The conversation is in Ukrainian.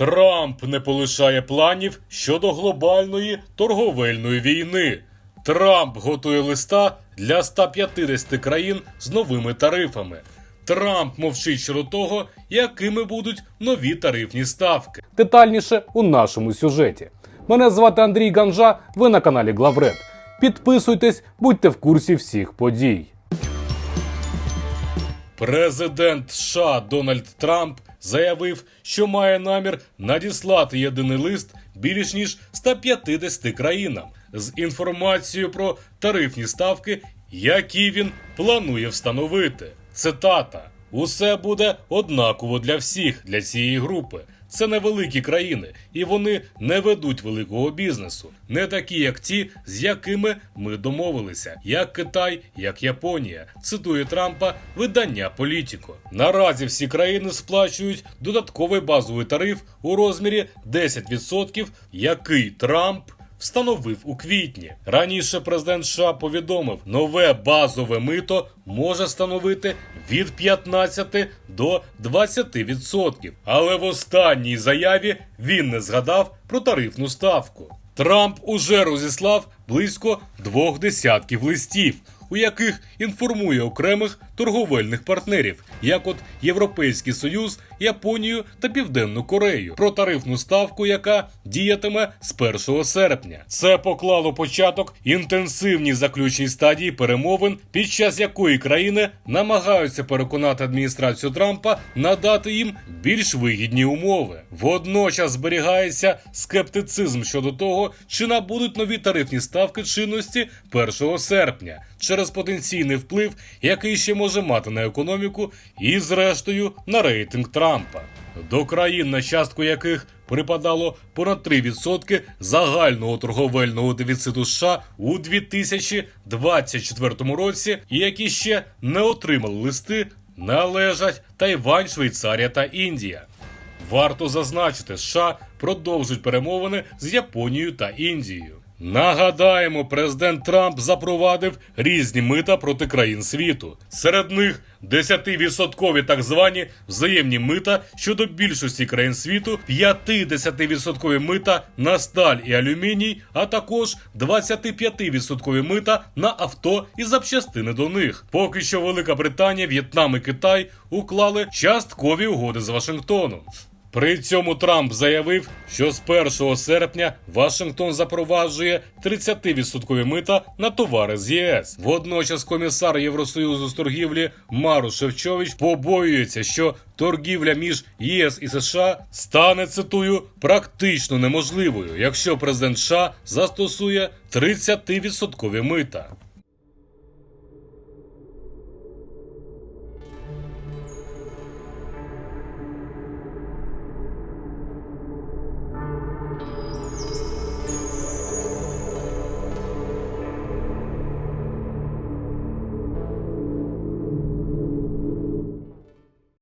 Трамп не полишає планів щодо глобальної торговельної війни. Трамп готує листа для 150 країн з новими тарифами. Трамп мовчить щодо того, якими будуть нові тарифні ставки. Детальніше у нашому сюжеті. Мене звати Андрій Ганжа. Ви на каналі Главред. Підписуйтесь, будьте в курсі всіх подій. Президент США Дональд Трамп заявив, що має намір надіслати єдиний лист більш ніж 150 країнам з інформацією про тарифні ставки, які він планує встановити. Цитата: Усе буде однаково для всіх для цієї групи. Це невеликі країни, і вони не ведуть великого бізнесу, не такі, як ті, з якими ми домовилися, як Китай, як Японія. Цитує Трампа видання Політіко. Наразі всі країни сплачують додатковий базовий тариф у розмірі 10%, який Трамп. Встановив у квітні. Раніше президент США повідомив, нове базове мито може становити від 15 до 20%. Але в останній заяві він не згадав про тарифну ставку. Трамп уже розіслав близько двох десятків листів, у яких інформує окремих торговельних партнерів, як от Європейський Союз, Японію та Південну Корею, про тарифну ставку, яка діятиме з 1 серпня. Це поклало початок інтенсивній заключній стадії перемовин, під час якої країни намагаються переконати адміністрацію Трампа надати їм більш вигідні умови. Водночас зберігається скептицизм щодо того, чи набудуть нові тарифні ставки чинності 1 серпня через потенційний вплив, який ще може мати на економіку, і, зрештою, на рейтинг Трампа. До країн, на частку яких припадало понад 3% загального торговельного дефіциту США у 2024 році, і які ще не отримали листи, належать Тайвань, Швейцарія та Індія. Варто зазначити, США продовжують перемовини з Японією та Індією. Нагадаємо, президент Трамп запровадив різні мита проти країн світу. Серед них 10% так звані взаємні мита щодо більшості країн світу, 50% мита на сталь і алюміній, а також 25% мита на авто і запчастини до них. Поки що Велика Британія, В'єтнам і Китай уклали часткові угоди з Вашингтоном. При цьому Трамп заявив, що з 1 серпня Вашингтон запроваджує 30% мита на товари з ЄС. Водночас комісар Євросоюзу з торгівлі Мару Шевчович побоюється, що торгівля між ЄС і США стане цитую практично неможливою, якщо президент США застосує 30% мита.